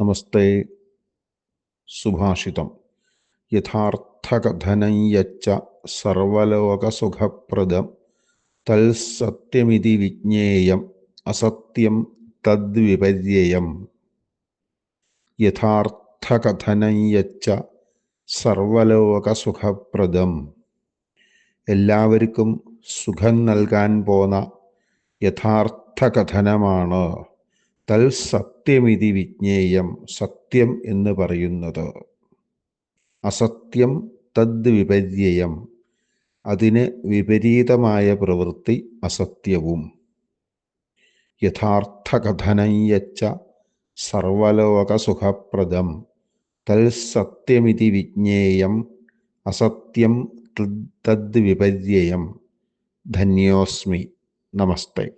നമസ്തേ. സുഭാഷിതം. യഥാർത്ഥകഥനം യച്ച സർവലോകസുഖപ്രദം തൽസത്യമിതി വിജ്ഞേയം അസത്യം തദ്വിപര്യം യഥാർത്ഥകഥനം യച്ച സർവലോകസുഖപ്രദം എല്ലാവർക്കും സുഖം നൽകാൻ പോന്ന യഥാർത്ഥ കഥനമാണ് തൽ സത്യമിതി വിജ്ഞേയം സത്യം എന്ന് പറയുന്നത്. അസത്യം തദ് വിപര്യം അതിന് വിപരീതമായ പ്രവൃത്തി അസത്യവും. യഥാർത്ഥ കഥനം യച്ച സർവലോകസുഖപ്രദം തൽസത്യമിതി വിജ്ഞേയം അസത്യം തദ്വിപര്യം ധന്യോസ്മി. നമസ്തേ.